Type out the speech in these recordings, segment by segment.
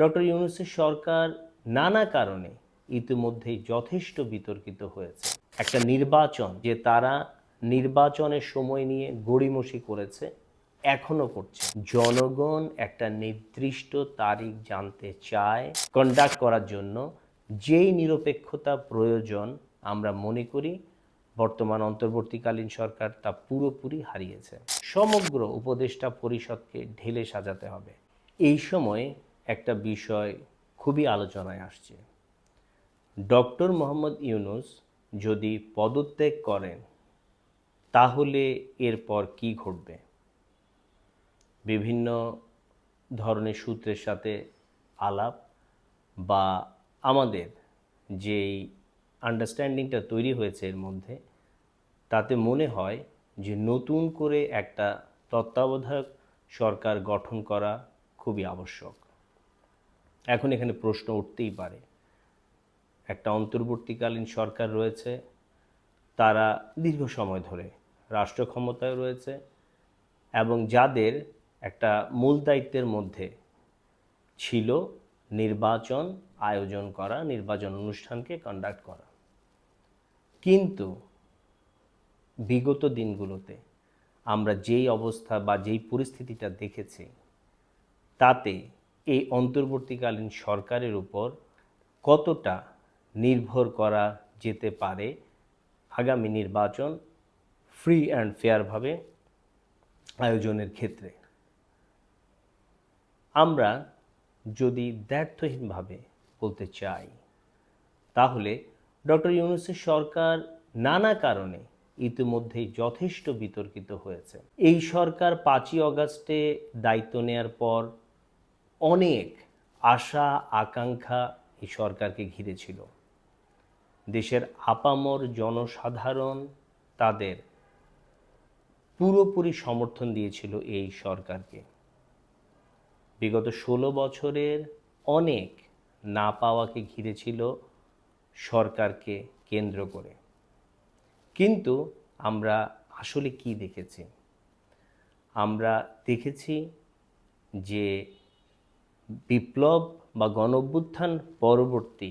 Doctor ইউনুসের সরকার নানা কারণে ইতিমধ্যেই যথেষ্ট বিতর্কিত হয়েছে। একটা নির্বাচন যে তারা নির্বাচনের সময় নিয়ে গড়িমসি করেছে, এখনও করছে। জনগণ একটা নির্দিষ্ট তারিখ জানতে চায় কন্ডাক্ট করার জন্য। যেই নিরপেক্ষতা প্রয়োজন আমরা মনে করি, বর্তমান অন্তর্বর্তীকালীন সরকার তা পুরোপুরি হারিয়েছে। সমগ্র উপদেষ্টা পরিষদকে ঢেলে সাজাতে হবে। এই সময় একটা বিষয় খুবই আলোচনায় আসছে। ডক্টর মোহাম্মদ ইউনুস যদি পদত্যাগ করেন, তাহলে এরপর কি ঘটবে? বিভিন্ন ধরনের সূত্রের সাথে আলাপ বা আমাদের যেই আন্ডারস্ট্যান্ডিংটা তৈরি হয়েছে এর মধ্যে, তাতে মনে হয় যে নতুন করে একটা তত্ত্বাবধায়ক সরকার গঠন করা খুবই আবশ্যক। এখন এখানে প্রশ্ন উঠতেই পারে। একটা অন্তর্বর্তীকালীন সরকার রয়েছে, তারা দীর্ঘ সময় ধরে রাষ্ট্র ক্ষমতায় রয়েছে এবং যাদের একটা মূল দায়িত্বের মধ্যে ছিল নির্বাচন, আয়োজন করা, নির্বাচন অনুষ্ঠানকে কন্ডাক্ট করা। কিন্তু বিগত দিনগুলোতে আমরা যেই অবস্থা বা যেই পরিস্থিতিটা দেখেছি, তাতে এই অন্তর্বর্তীকালীন সরকারের উপর কতটা নির্ভর করা যেতে পারে আগামী নির্বাচন ফ্রি অ্যান্ড ফেয়ারভাবে আয়োজনের ক্ষেত্রে? আমরা যদি দ্ব্যর্থহীনভাবে বলতে চাই, তাহলে ডক্টর ইউনুসের সরকার নানা কারণে ইতিমধ্যেই যথেষ্ট বিতর্কিত হয়েছে। এই সরকার পাঁচই অগাস্টে দায়িত্ব নেয়ার পর অনেক আশা, আকাঙ্ক্ষা এই সরকারকে ঘিরে ছিল। দেশের আপামর জনসাধারণ তাদের পুরোপুরি সমর্থন দিয়েছিল এই সরকারকে। বিগত ষোলো বছরের অনেক না পাওয়াকে ঘিরে ছিল সরকারকে কেন্দ্র করে। কিন্তু আমরা আসলে কি দেখেছি? আমরা দেখেছি যে বিপ্লব বা গণঅভ্যুত্থান পরবর্তী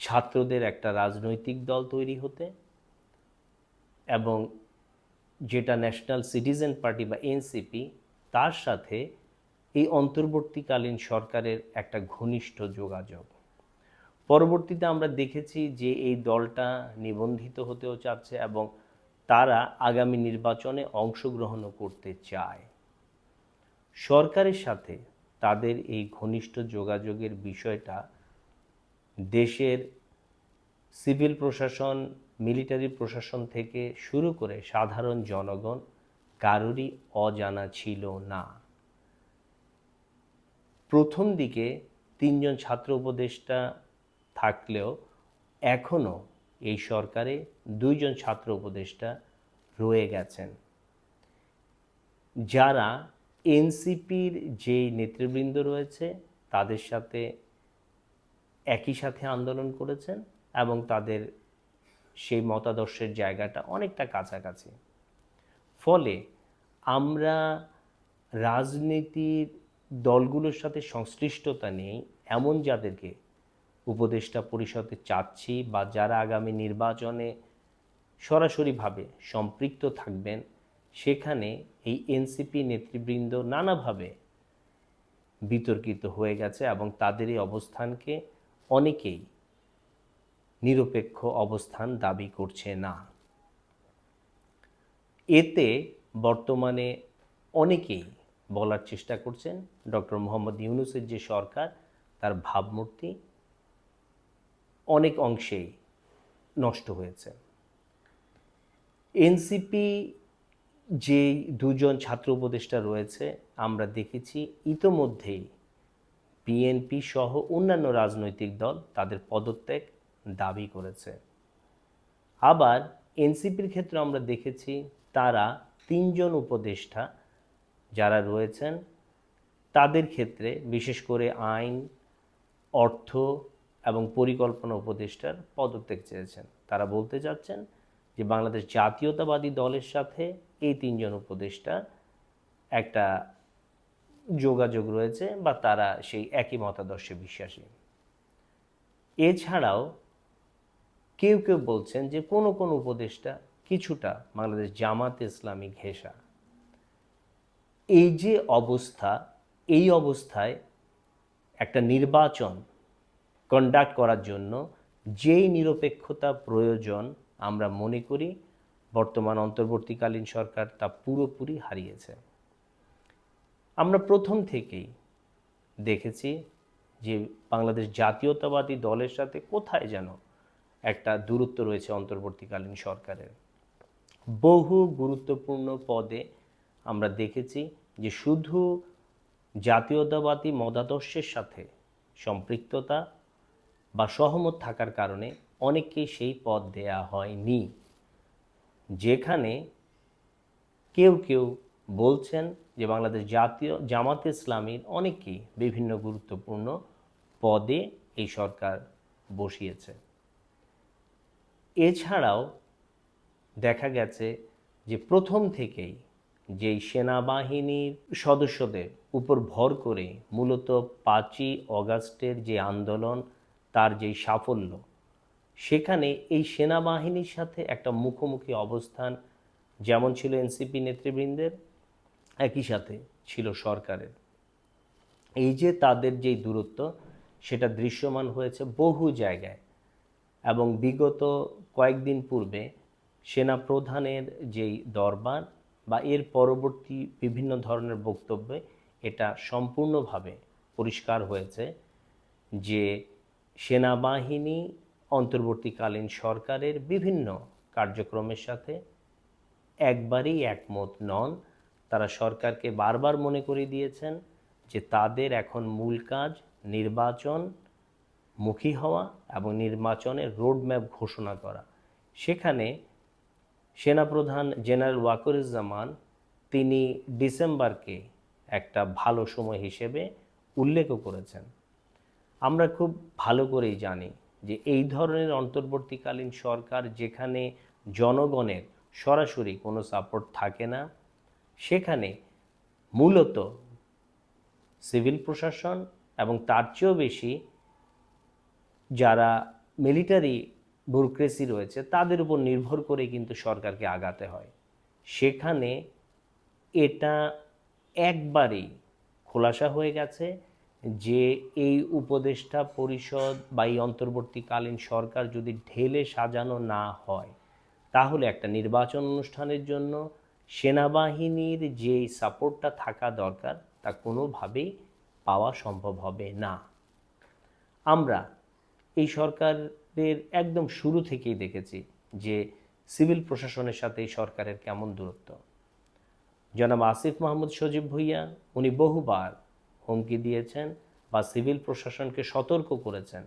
ছাত্রদের একটা রাজনৈতিক দল তৈরি হতে এবং যেটা ন্যাশনাল সিটিজেন পার্টি বা এনসিপি তার সাথে এই অন্তর্বর্তীকালীন সরকারের একটা ঘনিষ্ঠ যোগাযোগ। পরবর্তীতে আমরা দেখেছি যে এই দলটা নিবন্ধিত হতেও চাচ্ছে এবং তারা আগামী নির্বাচনে অংশগ্রহণও করতে চায়। সরকারের সাথে তাদের এই ঘনিষ্ঠ যোগাযোগের বিষয়টা দেশের সিভিল প্রশাসন, মিলিটারি প্রশাসন থেকে শুরু করে সাধারণ জনগণ কারোরই অজানা ছিল না। প্রথম দিকে তিনজন ছাত্র উপদেষ্টা থাকলেও এখনও এই সরকারে দুইজন ছাত্র উপদেষ্টা রয়ে গেছেন। যারা এনসিপির যেই নেতৃবৃন্দ রয়েছে, তাদের সাথে একই সাথে আন্দোলন করেছেন এবং তাদের সেই মতাদর্শের জায়গাটা অনেকটা কাছাকাছি। ফলে আমরা রাজনীতির দলগুলোর সাথে সংশ্লিষ্টতা নেই, এমন যাদেরকে উপদেষ্টা পরিষদে চাচ্ছি বা যারা আগামী নির্বাচনে সরাসরিভাবে সম্পৃক্ত থাকবেন সেখানে এই এনসিপি নেতৃবৃন্দ নানাভাবে বিতর্কিত হয়ে গেছে এবং তাদের এই অবস্থানকে অনেকেই নিরপেক্ষ অবস্থান দাবি করছে না। এতে বর্তমানে অনেকেই বলার চেষ্টা করছেন, ডক্টর মোহাম্মদ ইউনুসের যে সরকার, তার ভাবমূর্তি অনেক অংশেই নষ্ট হয়েছে। এনসিপি যে দুজন ছাত্র উপদেষ্টা রয়েছে, আমরা দেখেছি ইতোমধ্যেই বিএনপি সহ অন্যান্য রাজনৈতিক দল তাদের পদত্যাগ দাবি করেছে। আবার এনসিপির ক্ষেত্রে আমরা দেখেছি তারা তিনজন উপদেষ্টা যারা রয়েছেন, তাদের ক্ষেত্রে বিশেষ করে আইন, অর্থ এবং পরিকল্পনা উপদেষ্টার পদত্যাগ চেয়েছেন। তারা বলতে চাচ্ছেন যে বাংলাদেশ জাতীয়তাবাদী দলের সাথে এই তিনজন উপদেষ্টা একটা যোগাযোগ রয়েছে বা তারা সেই একই মতাদর্শে বিশ্বাসী। এছাড়াও কেউ কেউ বলছেন যে কোনো কোনো উপদেষ্টা কিছুটা বাংলাদেশ জামাত ইসলামী ঘেঁষা। এই যে অবস্থা, এই অবস্থায় একটা নির্বাচন কন্ডাক্ট করার জন্য যেই নিরপেক্ষতা প্রয়োজন আমরা মনে করি বর্তমান অন্তর্বর্তীকালীন সরকার তা পুরোপুরি হারিয়েছে। আমরা প্রথম থেকেই দেখেছি যে বাংলাদেশ জাতীয়তাবাদী দলের সাথে কোথায় যেন একটা দূরত্ব রয়েছে অন্তর্বর্তীকালীন সরকারের। বহু গুরুত্বপূর্ণ পদে আমরা দেখেছি যে শুধু জাতীয়তাবাদী মতাদর্শের সাথে সম্পৃক্ততা বা সহমত থাকার কারণে অনেককেই সেই পদ দেয়া হয়নি। যেখানে কেউ কেউ বলছেন যে বাংলাদেশ জাতীয় জামাত ইসলামীর অনেকেই বিভিন্ন গুরুত্বপূর্ণ পদে এই সরকার বসিয়েছে। এছাড়াও দেখা গেছে যে প্রথম থেকেই যেই সেনাবাহিনীর সদস্যদের উপর ভর করে মূলত পাঁচই অগাস্টের যে আন্দোলন, তার যেই সাফল্য সেখানে এই সেনাবাহিনীর সাথে একটা মুখোমুখি অবস্থান, যেমন ছিল এনসিপি নেতৃবৃন্দের, একই সাথে ছিল সরকারের। এই যে তাদের যেই দূরত্ব, সেটা দৃশ্যমান হয়েছে বহু জায়গায় এবং বিগত কয়েকদিন পূর্বে সেনা প্রধানের যেই দরবার বা এর পরবর্তী বিভিন্ন ধরনের বক্তব্যে এটা সম্পূর্ণভাবে পরিষ্কার হয়েছে যে সেনাবাহিনী অন্তর্বর্তীকালীন সরকারের বিভিন্ন কার্যক্রমের সাথে একবারই একমত নন। তারা সরকারকে বারবার মনে করিয়ে দিয়েছেন যে তাদের এখন মূল কাজ নির্বাচন মুখী হওয়া এবং নির্বাচনের রোডম্যাপ ঘোষণা করা। সেখানে সেনাপ্রধান জেনারেল ওয়াকরুজ্জামান তিনি ডিসেম্বরকে একটা ভালো সময় হিসেবে উল্লেখও করেছেন। আমরা খুব ভালো করেই জানি যে এই ধরনের অন্তর্বর্তীকালীন সরকার যেখানে জনগণের সরাসরি কোনো সাপোর্ট থাকে না, সেখানে মূলত সিভিল প্রশাসন এবং তার চেয়েও বেশি যারা মিলিটারি ব্যুরোক্রেসি রয়েছে, তাদের উপর নির্ভর করে কিন্তু সরকারকে আগাতে হয়। সেখানে এটা একবারেই খোলাসা হয়ে গেছে যে এই উপদেষ্টা পরিষদ বা এই অন্তর্বর্তীকালীন সরকার যদি ঢেলে সাজানো না হয়, তাহলে একটা নির্বাচন অনুষ্ঠানের জন্য সেনাবাহিনীর যে সাপোর্টটা থাকা দরকার, তা কোনোভাবেই পাওয়া সম্ভব হবে না। আমরা এই সরকারের একদম শুরু থেকেই দেখেছি যে সিভিল প্রশাসনের সাথে এই সরকারের কেমন দূরত্ব। জনাব আসিফ মাহমুদ সজীব ভুইয়া, উনি বহুবার হুমকি দিয়েছেন বা সিভিল প্রশাসনকে সতর্ক করেছেন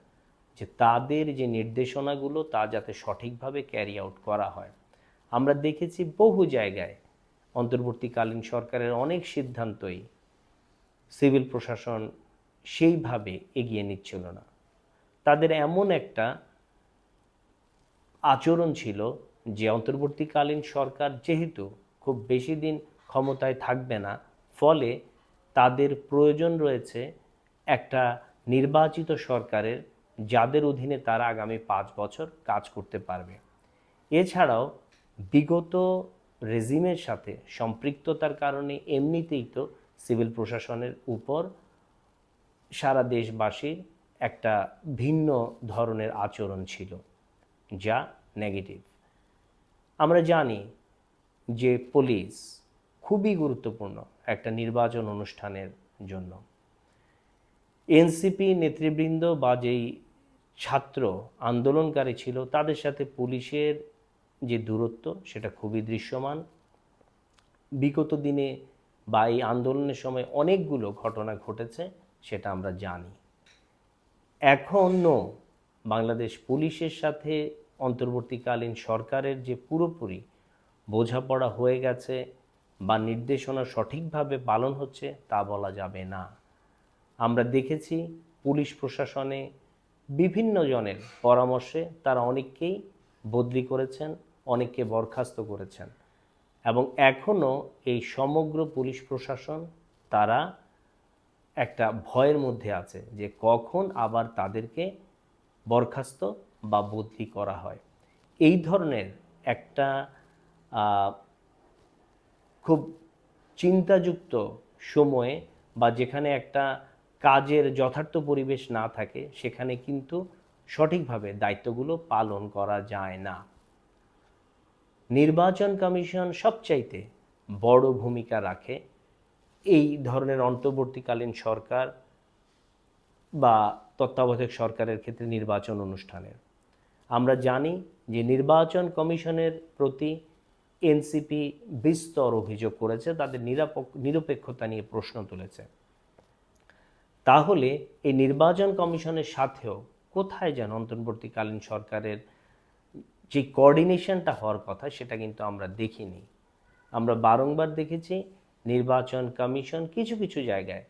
যে তাদের যে নির্দেশনাগুলো, তা যাতে সঠিকভাবে ক্যারি আউট করা হয়। আমরা দেখেছি বহু জায়গায় অন্তর্বর্তীকালীন সরকারের অনেক সিদ্ধান্তই সিভিল প্রশাসন সেইভাবে এগিয়ে নিচ্ছিল না। তাদের এমন একটা আচরণ ছিল যে অন্তর্বর্তীকালীন সরকার যেহেতু খুব বেশি দিন ক্ষমতায় থাকবে না, ফলে তাদের প্রয়োজন রয়েছে একটা নির্বাচিত সরকারের, যাদের অধীনে তারা আগামী পাঁচ বছর কাজ করতে পারবে। এছাড়াও বিগত রেজিমের সাথে সম্পৃক্ততার কারণে এমনিতেই তো সিভিল প্রশাসনের উপর সারা দেশবাসীর একটা ভিন্ন ধরনের আচরণ ছিল, যা নেগেটিভ। আমরা জানি যে পুলিশ খুবই গুরুত্বপূর্ণ একটা নির্বাচন অনুষ্ঠানের জন্য। এনসিপি নেতৃবৃন্দ বা যেই ছাত্র আন্দোলনকারী ছিল, তাদের সাথে পুলিশের যে দূরত্ব, সেটা খুবই দৃশ্যমান। বিগত দিনে বা এই আন্দোলনের সময় অনেকগুলো ঘটনা ঘটেছে, সেটা আমরা জানি। এখনও বাংলাদেশ পুলিশের সাথে অন্তর্বর্তীকালীন সরকারের যে পুরোপুরি বোঝাপড়া হয়ে গেছে বা নির্দেশনা সঠিকভাবে পালন হচ্ছে তা বলা যাবে না। আমরা দেখেছি পুলিশ প্রশাসনে বিভিন্ন জনের পরামর্শে তারা অনেককেই বদলি করেছেন, অনেককে বরখাস্ত করেছেন এবং এখনও এই সমগ্র পুলিশ প্রশাসন তারা একটা ভয়ের মধ্যে আছে যে কখন আবার তাদেরকে বরখাস্ত বা বদলি করা হয়। এই ধরনের একটা চিন্তাযুক্ত সময়ে বা যেখানে একটা কাজের যথার্থ পরিবেশ না থাকে, সেখানে কিন্তু সঠিকভাবে দায়িত্বগুলো পালন করা যায় না। নির্বাচন কমিশন সবচাইতে বড় ভূমিকা রাখে এই ধরনের অন্তর্বর্তীকালীন সরকার বা তত্ত্বাবধায়ক সরকারের ক্ষেত্রে নির্বাচন অনুষ্ঠানের। আমরা জানি যে নির্বাচন কমিশনের প্রতি এনসিপি বিস্তর অভিযোগ করেছে, তাদের নিরাপক- নিরপেক্ষতা নিয়ে প্রশ্ন তুলেছে। তাহলে এই নির্বাচন কমিশনের সাথেও কোথায় যেন অন্তর্বর্তীকালীন সরকারের যে কোঅর্ডিনেশনটা হওয়ার কথা, সেটা কিন্তু আমরা দেখিনি। আমরা বারংবার দেখেছি নির্বাচন কমিশন কিছু কিছু জায়গায়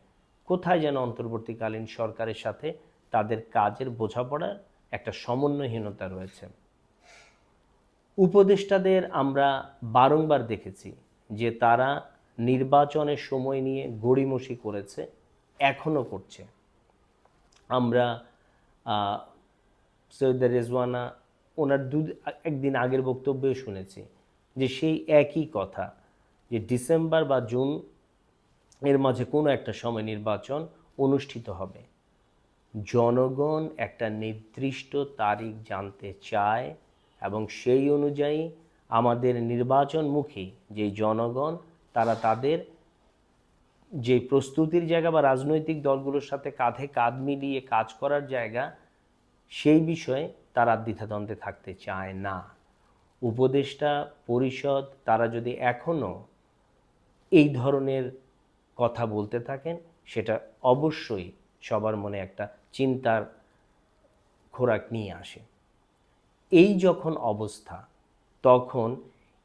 কোথায় যেন অন্তর্বর্তীকালীন সরকারের সাথে তাদের কাজের বোঝাপড়ার একটা সমন্বয়হীনতা রয়েছে। উপদেষ্টাদের আমরা বারংবার দেখেছি যে তারা নির্বাচনের সময় নিয়ে গড়িমসি করেছে এখনও করছে। আমরা সৈয়দা রেজওয়ানা, ওনার দু, একদিন আগের বক্তব্যেও শুনেছি যে সেই একই কথা যে ডিসেম্বর বা জুন এর মাঝে কোনো একটা সময় নির্বাচন অনুষ্ঠিত হবে। জনগণ একটা নির্দিষ্ট তারিখ জানতে চায় এবং সেই অনুযায়ী আমাদের নির্বাচনমুখী যে জনগণ, তারা তাদের যে প্রস্তুতির জায়গা বা রাজনৈতিক দলগুলোর সাথে কাঁধে কাঁধ মিলিয়ে কাজ করার জায়গা, সেই বিষয়ে তারা দ্বিধাদ্বন্দ্বে থাকতে চায় না। উপদেষ্টা পরিষদ, তারা যদি এখনও এই ধরনের কথা বলতে থাকেন, সেটা অবশ্যই সবার মনে একটা চিন্তার খোরাক নিয়ে আসে। এই যখন অবস্থা, তখন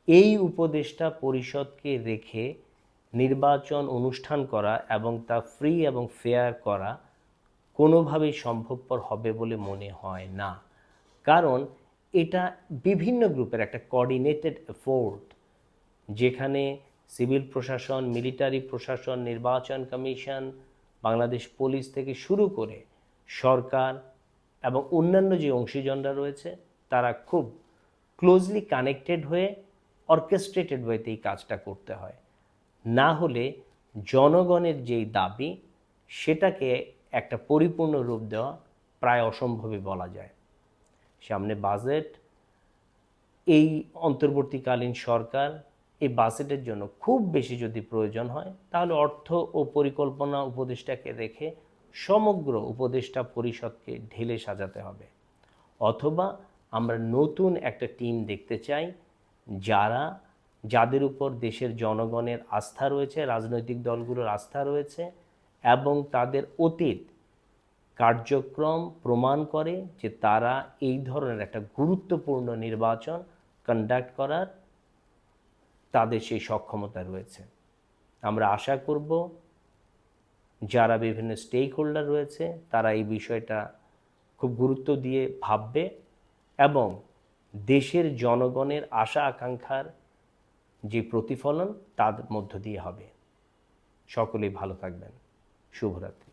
এই উপদেষ্টা পরিষদকে রেখে নির্বাচন অনুষ্ঠান করা এবং তা ফ্রি এবং ফেয়ার করা কোনোভাবেই সম্ভবপর হবে বলে মনে হয় না। কারণ এটা বিভিন্ন গ্রুপের একটা কোঅর্ডিনেটেড এফোর্ট যেখানে সিভিল প্রশাসন মিলিটারি প্রশাসন, নির্বাচন কমিশন, বাংলাদেশ পুলিশ থেকে শুরু করে সরকার এবং অন্যান্য যে অংশীজনরা রয়েছে তারা খুব ক্লোজলি কানেক্টেড হয়ে অর্কেস্ট্রেটেড ওয়েতে এই কাজটা করতে হয়। না হলে জনগণের যেই দাবি, সেটাকে একটা পরিপূর্ণ রূপ দেওয়া প্রায় অসম্ভবই বলা যায়। সামনে বাজেট এই অন্তর্বর্তীকালীন সরকার এই বাজেটের জন্য খুব বেশি যদি প্রয়োজন হয়, তাহলে অর্থ ও পরিকল্পনা উপদেষ্টাকে রেখে সমগ্র উপদেষ্টা পরিষদকে ঢেলে সাজাতে হবে। অথবা আমরা নতুন একটা টিম দেখতে চাই, যারা, যাদের উপর দেশের জনগণের আস্থা রয়েছে, রাজনৈতিক দলগুলোর আস্থা রয়েছে, এবং তাদের অতীত কার্যক্রম প্রমাণ করে যে তারা এই ধরনের একটা গুরুত্বপূর্ণ নির্বাচন কন্ডাক্ট করার তাদের সেই সক্ষমতা রয়েছে। আমরা আশা করব যারা বিভিন্ন স্টেক হোল্ডার রয়েছে, তারা এই বিষয়টা খুব গুরুত্ব দিয়ে ভাববে। এবং দেশের জনগণের আশা আকাঙ্ক্ষার যে প্রতিফলন, তার মধ্য দিয়ে হবে। সকলেই ভালো থাকবেন। শুভরাত্রি।